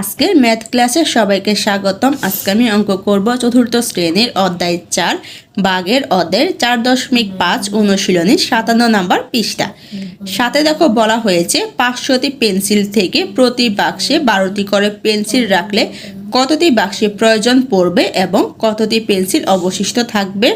আজকের ম্যাথ ক্লাসে সবাইকে স্বাগতম। আজকে আমি অঙ্ক করব চতুর্থ শ্রেণির অধ্যায় চার, বাঘের অধ্যায়ের চার দশমিক পাঁচ অনুশীলনী সাতান্ন নাম্বার পৃষ্ঠা। সাথে দেখো বলা হয়েছে, পাঁচশোটি পেন্সিল থেকে প্রতি বাক্সে বারোটি করে পেন্সিল রাখলে কতটি বাক্সে প্রয়োজন পড়বে এবং কতটি পেন্সিল অবশিষ্ট থাকবে?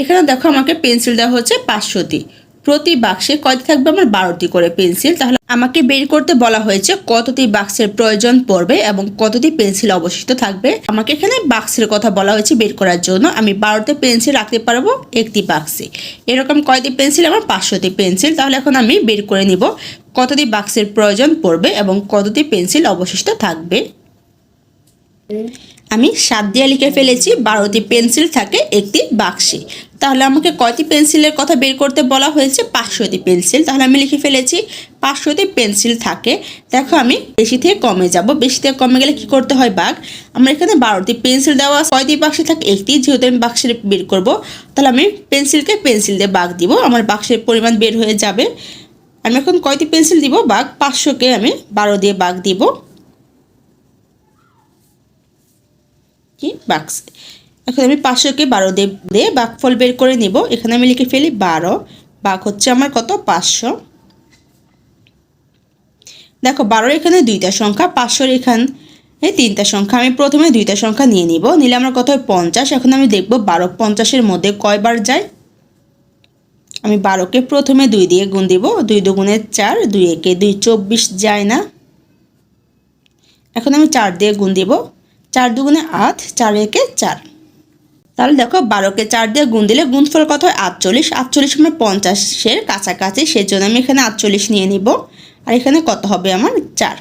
এখানে দেখো আমাকে পেন্সিল দেওয়া হচ্ছে পাঁচশোটি। প্রতি বাক্সে কয়টি থাকবে? আমার বারোটি করে পেন্সিল। তাহলে আমাকে বের করতে বলা হয়েছে কতটি বাক্সের প্রয়োজন পড়বে এবং কতটি পেন্সিল অবশিষ্ট থাকবে। আমাকে এখানে বাক্সের কথা বলা হয়েছে বের করার জন্য। আমি বারোটি পেন্সিল রাখতে পারব একটি বাক্সে। এরকম কয়টি পেন্সিল? আমার পাঁচশোটি পেন্সিল। তাহলে এখন আমি বের করে নিব কতটি বাক্সের প্রয়োজন পড়বে এবং কতটি পেন্সিল অবশিষ্ট থাকবে। আমি সাত দিয়ে লিখে ফেলেছি, বারোটি পেন্সিল থাকে একটি বাক্সে। তাহলে আমাকে কয়টি পেন্সিলের কথা বের করতে বলা হয়েছে? পাঁচশোটি পেন্সিল। তাহলে আমি লিখে ফেলেছি, পাঁচশোটি পেন্সিল থাকে। দেখো আমি বেশি থেকে কমে যাব। বেশি থেকে কমে গেলে কি করতে হয় বাঘ? আমার এখানে বারোটি পেন্সিল দেওয়া কয়টি বাক্সে থাকে? একটি। যেহেতু আমি বাক্সের বের করব, তাহলে আমি পেন্সিলকে পেন্সিল দিয়ে বাঘ দিব। আমার বাক্সের পরিমাণ বের হয়ে যাবে। আমি এখন কয়টি পেন্সিল দিব বাঘ? পাঁচশোকে আমি বারো দিয়ে বাঘ দিব। কি? বাক্স। এখন আমি পাঁচশোকে বারো দিয়ে বাঘফল বের করে নিব। এখানে আমি লিখে ফেলি বারো। বাঘ হচ্ছে আমার কত? পাঁচশো। দেখো, বারোর এখানে দুইটা সংখ্যা, পাঁচশোর এখানে তিনটা সংখ্যা। আমি প্রথমে দুইটা সংখ্যা নিয়ে নিব। নিলে আমার কত হয়? পঞ্চাশ। এখন আমি দেখব বারো পঞ্চাশের মধ্যে কয়বার যায়? আমি বারোকে প্রথমে দুই দিয়ে গুণ দিব। দুই দুগুণে চার, দুই একে দুই চব্বিশ যায় না। এখন আমি চার দিয়ে গুণ দিব। চার দুগুণে আট, চার একে চার। তাহলে দেখো বারোকে চার দিয়ে গুণ দিলে গুণফল কত হয়? আটচল্লিশ। আটচল্লিশ আমার পঞ্চাশের কাছাকাছি সেই জন্য আমি এখানে আটচল্লিশ নিয়ে নিব। আর এখানে কত হবে আমার? চার।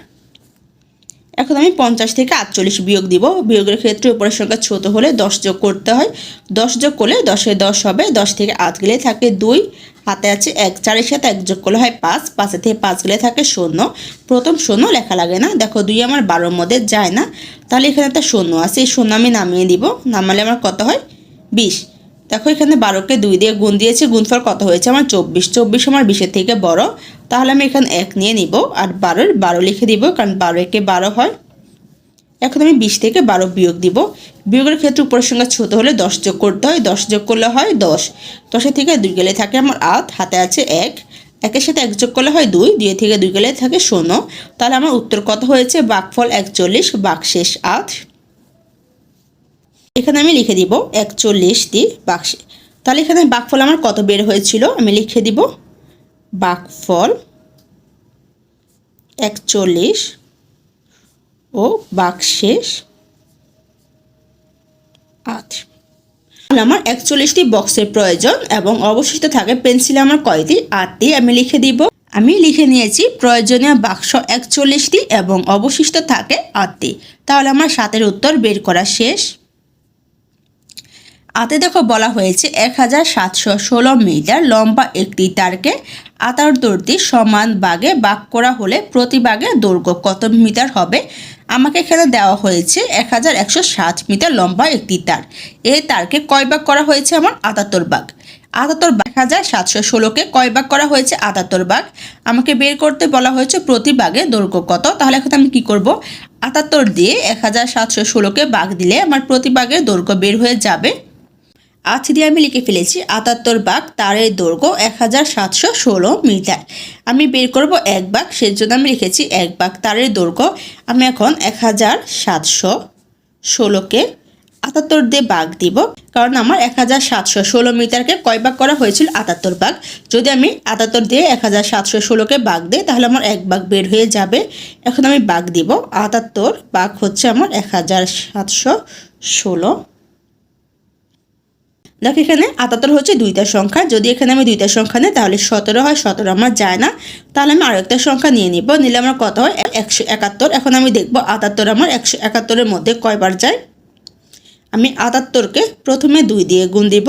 এখন আমি পঞ্চাশ থেকে আটচল্লিশ বিয়োগ দিব। বিয়োগের ক্ষেত্রে উপরের সংখ্যা ছোট হলে দশ যোগ করতে হয়। দশ যোগ করলে দশে দশ হবে। দশ থেকে আট গেলে থাকে দুই। হাতে আছে এক, চারের সাথে এক যোগ করলে হয় পাঁচ। পাঁচের থেকে পাঁচ গেলে থাকে শূন্য। প্রথম শূন্য লেখা লাগে না। দেখো দুই আমার বারোর মধ্যে যায় না। তাহলে এখানে একটা শূন্য আছে। এই শূন্য আমি নামিয়ে দিব। নামালে আমার কত হয়? বিশ। দেখো এখানে বারোকে দুই দিয়ে গুণ দিয়েছে, গুণফল কত হয়েছে? আমার চব্বিশ। চব্বিশ আমার বিশের থেকে বড়। তাহলে আমি এখানে এক নিয়ে নিব আর বারোর বারো লিখে দিব, কারণ বারো একে বারো হয়। এখন আমি বিশ থেকে বারো বিয়োগ দিব। বিয়োগের ক্ষেত্রে উপরের সংখ্যা ছোট হলে দশ যোগ করতে হয়। দশ যোগ করলে হয় দশ। দশের থেকে দুই গেলে থাকে আমার আট, হাতে আছে এক। একের সাথে এক যোগ করলে হয় দুই দুই থেকে দুই গেলে থাকে শূন্য। তাহলে আমার উত্তর কত হয়েছে? বাকফল একচল্লিশ, বাকশেষ আট। এখানে আমি লিখে দিব একচল্লিশটি বাক্সে। তাহলে এখানে বাকফল আমার কত বের হয়েছিল? আমি লিখে দিব বাকফল একচল্লিশ ও বাকশেষ আট। আমার একচল্লিশটি বক্সের প্রয়োজন এবং অবশিষ্ট থাকে পেন্সিলে আমার কয়টি? আটটি আমি লিখে দিব। আমি লিখে নিয়েছি প্রয়োজনীয় বাক্স একচল্লিশটি এবং অবশিষ্ট থাকে আটটি তাহলে আমার সাতের উত্তর বের করা শেষ। আতে দেখো বলা হয়েছে এক হাজার সাতশো ষোলো মিটার লম্বা একটি তারকে আটাত্তরটি সমান বাগে বাগ করা হলে প্রতি বাগে দৈর্ঘ্য কত মিটার হবে? আমাকে এখানে দেওয়া হয়েছে এক হাজার একশো ষাট মিটার লম্বা একটি তার। এই তারকে কয় ভাগ করা হয়েছে আমার? আটাত্তর বাগ আটাত্তর এক হাজার সাতশো ষোলোকে কয় ভাগ করা হয়েছে? আটাত্তর ভাগ আমাকে বের করতে বলা হয়েছে প্রতি বাগে দৈর্ঘ্য কত? তাহলে এখন আমি কি করব? আটাত্তর দিয়ে এক হাজার সাতশো ষোলোকে বাঘ দিলে আমার প্রতি বাগের দৈর্ঘ্য বের হয়ে যাবে। আজ দিয়ে আমি লিখে ফেলেছি আটাত্তর বাঘ, তারের দৈর্ঘ্য এক হাজার সাতশো ষোলো মিটার। আমি বের করব এক বাঘ, সেজন্য আমি লিখেছি এক বাঘ, তারের দৈর্ঘ্য। আমি এখন এক হাজার সাতশো ষোলোকে আটাত্তর দিয়ে বাঘ দিব, কারণ আমার এক হাজার সাতশো ষোলো মিটারকে কয় ভাগ করা হয়েছিল? আটাত্তর বাঘ। যদি আমি আটাত্তর দিয়ে এক হাজার সাতশো ষোলোকে বাঘ দিই, তাহলে আমার এক বাঘ বের হয়ে যাবে। এখন আমি বাঘ দিব। আটাত্তর বাঘ হচ্ছে আমার এক হাজার সাতশো ষোলো দেখো এখানে আটাত্তর হচ্ছে দুইটা সংখ্যা। যদি এখানে আমি দুইটা সংখ্যা নিই, তাহলে সতেরো হয়, সতেরো আমার যায় না। তাহলে আমি আরেকটা সংখ্যা নিয়ে নিব। নিলে আমার কত হয়? একশো একাত্তর। এখন আমি দেখব আটাত্তর আমার একশো একাত্তরের মধ্যে কয়বার যায়? আমি আটাত্তরকে প্রথমে দুই দিয়ে গুণ দিব।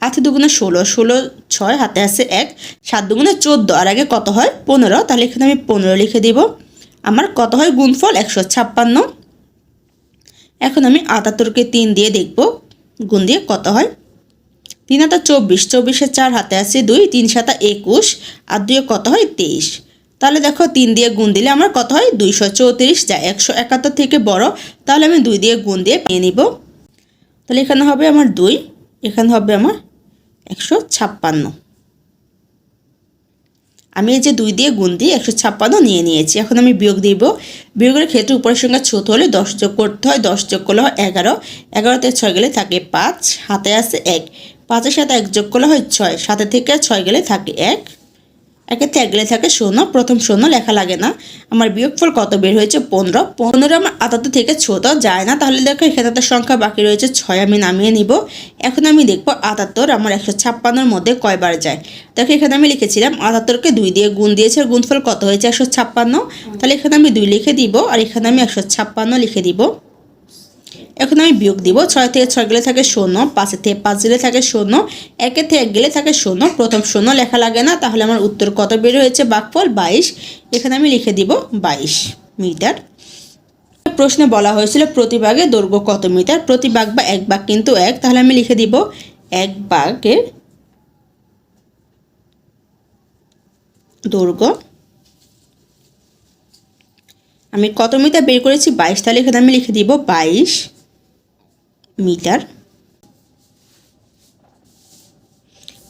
আট দুগুণে ষোলো ষোলো ছয়, হাতে আছে এক। সাত দুগুণে চোদ্দ। আর আগে কত হয়? পনেরো। তাহলে এখানে আমি পনেরো লিখে দিব। আমার কত হয়? গুণফল একশো ছাপ্পান্ন। এখন আমি আটাত্তরকে তিন দিয়ে দেখব। গুণ দিয়ে কত হয়? তিন হাতা চব্বিশ চব্বিশের চার হাতে আছে দুই, তিন সাতা একুশ, আর দুয়ে কত হয় তেইশ? তাহলে দেখো তিন দিয়ে গুণ দিলে আমার কত হয়? দুইশো চৌত্রিশ, যা একশো একাত্তর থেকে বড়। তাহলে আমি দুই দিয়ে গুণ দিয়ে পেয়ে নিব। তাহলে এখানে হবে আমার দুই, এখানে হবে আমার একশো ছাপ্পান্ন। আমি এই যে দুই দিয়ে গুণ দিয়ে একশো ছাপ্পান্ন নিয়ে নিয়েছি। এখন আমি বিয়োগ দিব। বিয়োগের ক্ষেত্রে উপরের সংখ্যা ছোট হলে দশ যোগ করতে হয়, দশ যোগ করলে হয় এগারো। এগারোতে ছয় গেলে থাকে পাঁচ, হাতে আছে এক। পাঁচের সাথে এক যোগ করলে হয় ছয়। সাথে থেকে ছয় গেলে থাকে এক। একে এক গেলে থাকে শূন্য। প্রথম শূন্য লেখা লাগে না। আমার বিয়োগফল কত? বের হয়েছে পনেরো। পনেরো আমার আটাত্তর থেকে ছোট যায় না। তাহলে দেখো এখানে একটা সংখ্যা বাকি রয়েছে। ছয় আমি নামিয়ে নিব। এখন আমি দেখব আটাত্তর আমার একশো ছাপ্পান্নর মধ্যে কয়বার যায়। দেখো এখানে আমি লিখেছিলাম আটাত্তরকে দুই দিয়ে গুণ দিয়েছে। আর গুণফল কত হয়েছে? একশো ছাপ্পান্ন। তাহলে এখানে আমি দুই লিখে দিব। আর এখানে আমি একশো ছাপ্পান্ন লিখে দিব। এখন আমি বিয়োগ দিব। ছয় থেকে ছয় গেলে থাকে শূন্য পাঁচের থেকে পাঁচ গেলে থাকে শূন্য একের থেকে এক গেলে থাকে শূন্য, প্রথম শূন্য লেখা লাগে না, তাহলে আমার উত্তর কত বের হয়েছে? বাকফল বাইশ। এখানে আমি লিখে দিব বাইশ মিটার। প্রশ্নে বলা হয়েছিল প্রতিভাগে দৈর্ঘ্য কত মিটার? প্রতি বাঘ বা এক বাঘ কিন্তু এক। তাহলে আমি লিখে দিব এক বাঘের দৈর্ঘ্য। আমি কত মিটার বের করেছি? বাইশ। তাহলে এখানে আমি লিখে দিব বাইশ। মিটার।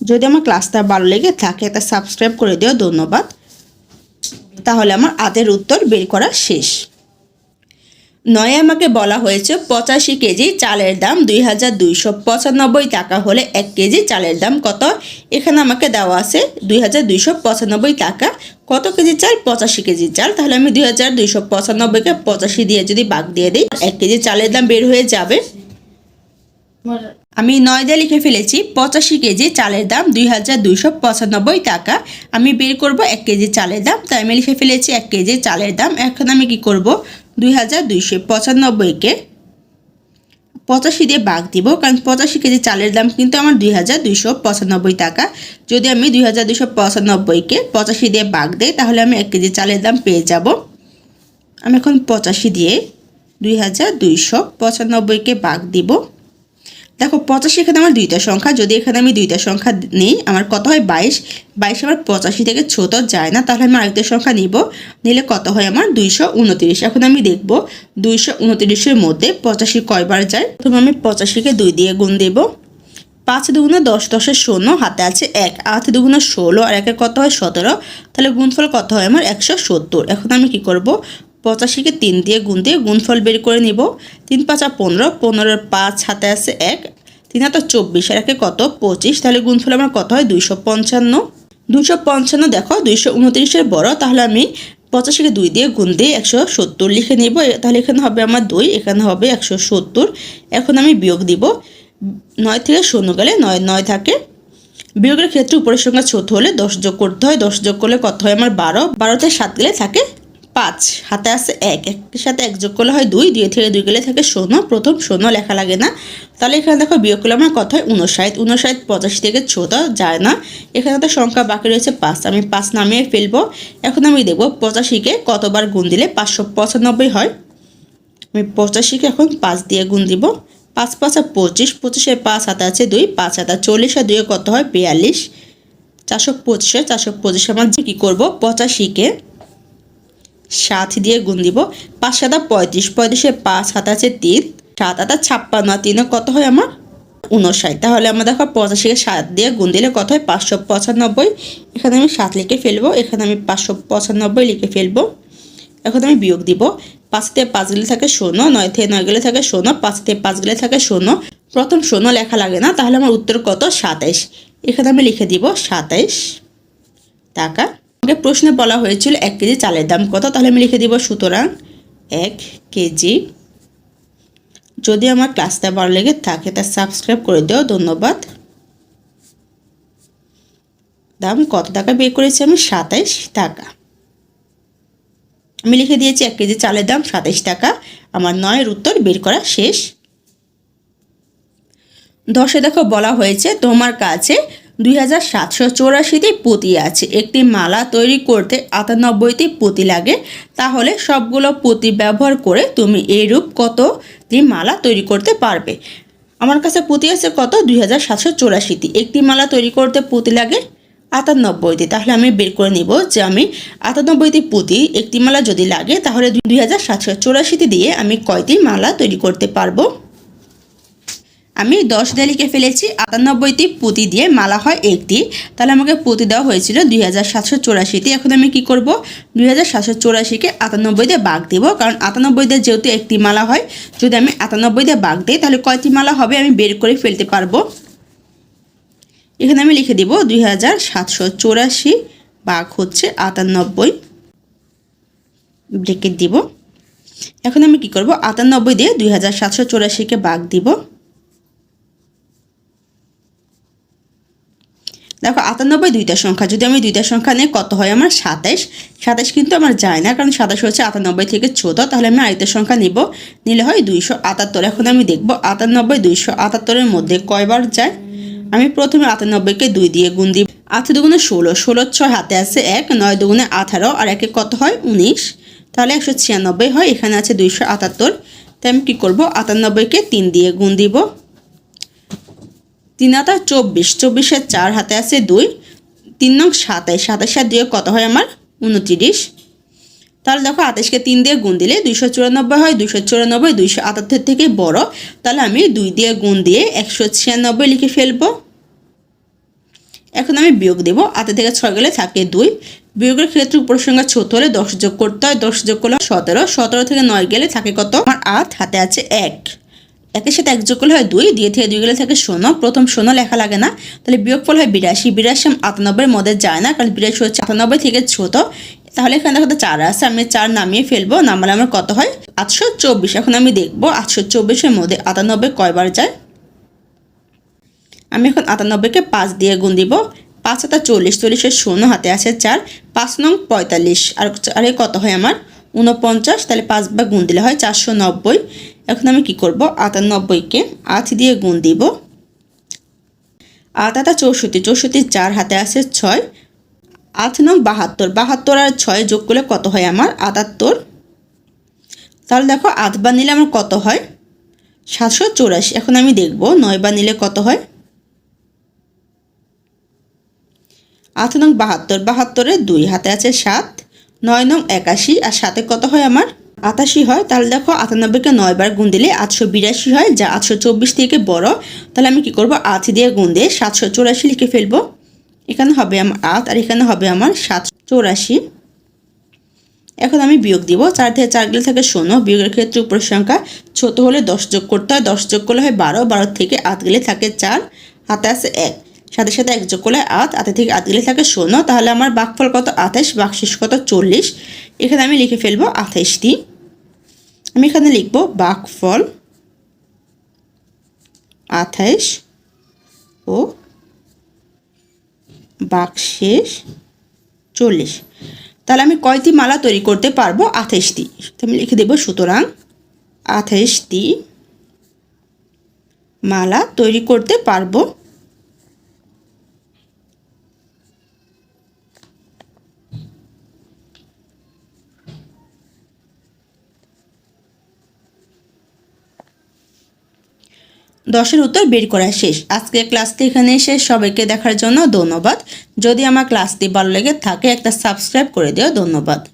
যদি আমার ক্লাসটা ভালো লেগে থাকে, তা সাবস্ক্রাইব করে দিও, ধন্যবাদ। তাহলে আমার আদের উত্তর বের করা শেষ। নয় আমাকে বলা হয়েছে, পঁচাশি কেজি চালের দাম দুই হাজার দুইশো পঁচানব্বই টাকা হলে এক কেজি চালের দাম কত? এখানে আমাকে দেওয়া আছে দুই হাজার দুইশো পঁচানব্বই টাকা। কত কেজি চাল? পঁচাশি কেজি চাল। তাহলে আমি দুই হাজার দুইশো পঁচানব্বইকে পঁচাশি দিয়ে যদি বাগ দিয়ে দিই, এক কেজি চালের দাম বের হয়ে যাবে। আমি নয় দিয়ে লিখে ফেলেছি, পঁচাশি কেজি চালের দাম দুই হাজার দুইশো পঁচানব্বই টাকা। আমি বের করব এক কেজি চালের দাম, তাই আমি লিখে ফেলেছি এক কেজি চালের দাম। এখন আমি কি করব? দুই হাজার দুইশো পঁচানব্বইকে পঁচাশি দিয়ে বাঘ দিব, কারণ পঁচাশি কেজি চালের দাম কিন্তু আমার দুই হাজার দুইশো পঁচানব্বই টাকা। যদি আমি দুই হাজার দুইশো পঁচানব্বইকে পঁচাশি দিয়ে বাঘ দিই, তাহলে আমি এক কেজি চালের দাম পেয়ে যাব। আমি এখন পঁচাশি দিয়ে দুই হাজার দুইশো পঁচানব্বইকে বাঘ দিব। দেখো, পঁচাশি এখানে আমার দুইটা সংখ্যা। যদি এখানে আমি দুইটা সংখ্যা নিই, আমার কত হয়? বাইশ। বাইশ আমার পঁচাশি থেকে ছোট যায় না, তাহলে আমি আরেকটা সংখ্যা নিব। নিলে কত হয় আমার? দুইশো উনতিরিশ। এখন আমি দেখব, দুইশো উনতিরিশের মধ্যে পঁচাশি কয়বার যায়? প্রথমে আমি পঁচাশিকে দুই দিয়ে গুণ দেব। পাঁচ দুগুণে দশ দশের শূন্য, হাতে আছে এক। আট দুগুণে ষোলো, আর একে কত হয়? সতেরো। তাহলে গুণফল কত হয় আমার? একশো সত্তর। এখন আমি কি করব? পঁচাশিকে তিন দিয়ে গুণ দিয়ে গুণফল বের করে নিব। তিন পাঁচা পনেরো, পনেরোর পাঁচ হাতে আছে এক। তিন হাতে চব্বিশ, আর একে কত? পঁচিশ। তাহলে গুণফল আমার কত হয়? দুইশো পঞ্চান্ন। দুইশো পঞ্চান্ন, দেখো, দুইশো উনত্রিশের বড়। তাহলে আমি পঁচাশিকে দুই দিয়ে গুণ দিয়ে একশো সত্তর লিখে নিব। তাহলে এখানে হবে আমার দুই, এখানে হবে একশো সত্তর। এখন আমি বিয়োগ দিব। নয় থেকে শূন্য গেলে নয় নয় থাকে। বিয়োগের ক্ষেত্রে উপরের সংখ্যা ছোট হলে দশ যোগ করতে হয়। দশ যোগ করলে কত হয়? আমার বারো। বারোতে সাত গেলে থাকে পাঁচ, হাতে আছে এক। একের সাথে এক যোগ করলে হয় দুই দুই থেকে দুই গেলে থাকে শূন্য। প্রথম শূন্য লেখা লাগে না। তাহলে এখানে দেখো বিয়োগ করলে আমার কথা হয়? উনষাট উনষাট পঁচাশি থেকে ছোট যায় না। এখানে তো সংখ্যা বাকি রয়েছে পাঁচ। আমি পাঁচ নামিয়ে ফেলব। এখন আমি দেখব পঁচাশিকে কতবার গুণ দিলে পাঁচশো পঁচানব্বই হয়। আমি পঁচাশিকে এখন পাঁচ দিয়ে গুণ দিব। পাঁচ পাঁচ আর পঁচিশ পঁচিশের পাঁচ হাতে আছে দুই। পাঁচ হাতে চল্লিশ আর দুইয়ে কত হয়? বিয়াল্লিশ। চারশো পঁচিশে চারশো পঁচিশে আমার কী করব? পঁচাশিকে সাত দিয়ে গুণ দিব। পাঁচ সাতা পঁয়ত্রিশ, পঁয়ত্রিশে পাঁচ হাত আছে তিন, সাত হাতা ছাপ্পান্ন তিনে কত হয় আমার? উনষাট তাহলে আমরা দেখো পঁচাশিকে সাত দিয়ে গুণ দিলে কত হয়? পাঁচশো পঁচানব্বই। এখানে আমি সাত লিখে ফেলব, এখানে আমি পাঁচশো পঁচানব্বই লিখে ফেলব। এখন আমি বিয়োগ দিব। পাঁচ থেকে পাঁচ গেলে থাকে শূন্য, নয় থেকে নয় গেলে থাকে শূন্য, পাঁচ থেকে পাঁচ গেলে থাকে শূন্য। প্রথম শূন্য লেখা লাগে না, তাহলে আমার উত্তর কত? সাতাইশ। এখানে আমি লিখে দিব সাতাইশ। টাকা। প্রশ্নে বলা হয়েছিল এক কেজি চালের দাম কত, তাহলে আমি লিখে দিব সুতরাং এক কেজি। যদি আমার ক্লাসটা ভালো লেগে থাকে তা সাবস্ক্রাইব করে দিও, ধন্যবাদ। দাম কত টাকা? বের করেছি আমি সাতাইশ টাকা। আমি লিখে দিয়েছি এক কেজি চালের দাম সাতাইশ টাকা। আমার নয়ের উত্তর বের করা শেষ। দশে দেখো বলা হয়েছে, তোমার কাছে দুই হাজার সাতশো পুঁতি আছে। একটি মালা তৈরি করতে আটানব্বইটি পুঁতি লাগে। তাহলে সবগুলো পুঁতি ব্যবহার করে তুমি এইরূপ কতটি মালা তৈরি করতে পারবে? আমার কাছে পুঁতি আছে কত? দুই হাজার সাতশো একটি মালা তৈরি করতে পুঁতি লাগে আটানব্বইতে তাহলে আমি বের করে নিব যে আমি আটানব্বইতে পুঁতি একটি মালা যদি লাগে, তাহলে দুই হাজার সাতশো দিয়ে আমি কয়টি মালা তৈরি করতে পারব? আমি দশ দিয়ে লিখে ফেলেছি, আটানব্বইটি পুঁতি দিয়ে মালা হয় একটি। তাহলে আমাকে পুঁতি দেওয়া হয়েছিল দুই হাজার সাতশো চৌরাশিতে এখন আমি কি করব? দুই হাজার সাতশো চৌরাশিকে আটানব্বইতে বাঘ দেবো, কারণ আটানব্বইতে যেহেতু একটি মালা হয়, যদি আমি আটানব্বইতে বাঘ দিই, তাহলে কয়টি মালা হবে আমি বের করে ফেলতে পারব? এখানে আমি লিখে দিব, দুই হাজার সাতশো চৌরাশি বাঘ হচ্ছে আটানব্বই। ব্রেকেট দিব। এখন আমি কি করব? আটানব্বই দিয়ে দুই হাজার সাতশো চৌরাশিকে বাঘ দিব। দেখো আটানব্বই দুইটা সংখ্যা, যদি আমি দুইটা সংখ্যা নিয়ে কত হয় আমার সাতাইশ? সাতাইশ কিন্তু আমার যায় না, কারণ সাতাশ হচ্ছে আটানব্বই থেকে ছোট তাহলে আমি আরেকটা সংখ্যা নিব। নিলে হয় দুইশো আটাত্তর। এখন আমি দেখব আটানব্বই দুইশো আটাত্তরের মধ্যে কয়বার যায়? আমি প্রথমে আটানব্বইকে দুই দিয়ে গুণ দিব। আট দুগুণে ষোলো ষোলো ছয় হাতে আছে এক, নয় দুগুণে আঠারো, আর একে কত হয়? উনিশ। তাহলে একশো ছিয়ানব্বই হয়, এখানে আছে দুইশো আটাত্তর। তাই আমি কী করব? আটানব্বইকে তিন দিয়ে গুণ দিব। তিন হাতা চব্বিশ, চব্বিশের চার হাতে আছে দুই, তিন নং সাতাইশ, সাতাইশের দিয়ে কত হয় আমার? উনতিরিশ। তাহলে দেখো আঠাশকে তিন দিয়ে গুণ দিলে দুইশো চুরানব্বই হয়, দুইশো চুরানব্বই, দুইশো আটাত্তর থেকে বড়। তাহলে আমি দুই দিয়ে গুণ দিয়ে একশো ছিয়ানব্বই লিখে ফেলব। এখন আমি বিয়োগ দেবো। আতে থেকে ছয় গেলে থাকে দুই। বিয়োগের ক্ষেত্রে উপর সংখ্যা ছোট হলে দশ যোগ করতে হয়। দশ যোগ করলে সতেরো। সতেরো থেকে নয় গেলে থাকে কত? আমার আট, হাতে আছে এক। একের সাথে এক যোগ করলে হয় দুই, দিয়ে থেকে দুই গেলে থাকে শূন্য। প্রথম শূন্য লেখা লাগে না। তাহলে বিয়োগফল হয় বিরাশি। বিরাশি আটানব্বইয়ের মধ্যে যায় না, কারণ বিরাশি হচ্ছে আটানব্বই থেকে ছোট। তাহলে এখানে দেখো চার আছে, আমি চার নামিয়ে ফেলব। নামালে আমার কত হয়? আটশো চব্বিশ। এখন আমি দেখব আটশো চব্বিশের মধ্যে আটানব্বই কয়বার যায়? আমি এখন আটানব্বইকে পাঁচ দিয়ে গুণ দিব। পাঁচ হাতা চল্লিশ, চল্লিশের শূন্য হাতে আছে চার। পাঁচ নং পঁয়তাল্লিশ। আর আরে কত হয় আমার? উনপঞ্চাশ তাহলে পাঁচ বা গুণ দিলে হয় চারশো নব্বই। এখন আমি কি করব? আটানব্বইকে আট দিয়ে গুণ দিব। আট আটা চৌষট্টি চৌষট্টি চার হাতে আছে ছয়। আট নং বাহাত্তর বাহাত্তর আর ছয় যোগ করলে কত হয় আমার? আটাত্তর। তাহলে দেখো, আট বার নিলে আমার কত হয়? সাতশো চৌরাশি। এখন আমি দেখব, নয় বার নিলে কত হয়? আট নং বাহাত্তর, বাহাত্তরের দুই, হাতে আছে সাত। নয় নং একাশি। আর সাথে কত হয় আমার? আটাশি হয়। তাহলে দেখো, আটানব্বইকে নয় বার গুণ দিলে আটশো বিরাশি হয়, যা আটশো চব্বিশ থেকে বড়। তাহলে আমি কি করব? আট দিয়ে গুণ দিয়ে সাতশো চৌরাশি লিখে ফেলব। এখানে হবে আমার আট, আর এখানে হবে আমার সাতশো চৌরাশি। এখন আমি বিয়োগ দিব। চার থেকে চার গেলে থাকে শূন্য। বিয়োগের ক্ষেত্রে উপর সংখ্যা ছোট হলে দশ যোগ করতে হয়। দশ যোগ করলে হয় বারো। বারো থেকে আট গেলে থাকে চার। হাতে আছে এক। সাথে সাথে এক যোগ করলে আট, আটে থেকে আট গেলে থাকে শূন্য। তাহলে আমার বাঘফল কত? আঠাশ বাঘশেষ কত? চল্লিশ। এখানে আমি লিখে ফেলব আঠাশটি আমি এখানে লিখব বাঘফল আঠাইশ ও বাঘশেষ চল্লিশ। তাহলে আমি কয়টি মালা তৈরি করতে পারব? আঠাইশটি আমি লিখে দেব সুতরাং আঠাইশটি মালা তৈরি করতে পারব। দশের উত্তর বের করা শেষ। আজকে ক্লাসটি এখানে শেষ। সবাইকে দেখার জন্য ধন্যবাদ। যদি আমার ক্লাসটি ভালো লেগে থাকে, একটা সাবস্ক্রাইব করে দিও। ধন্যবাদ।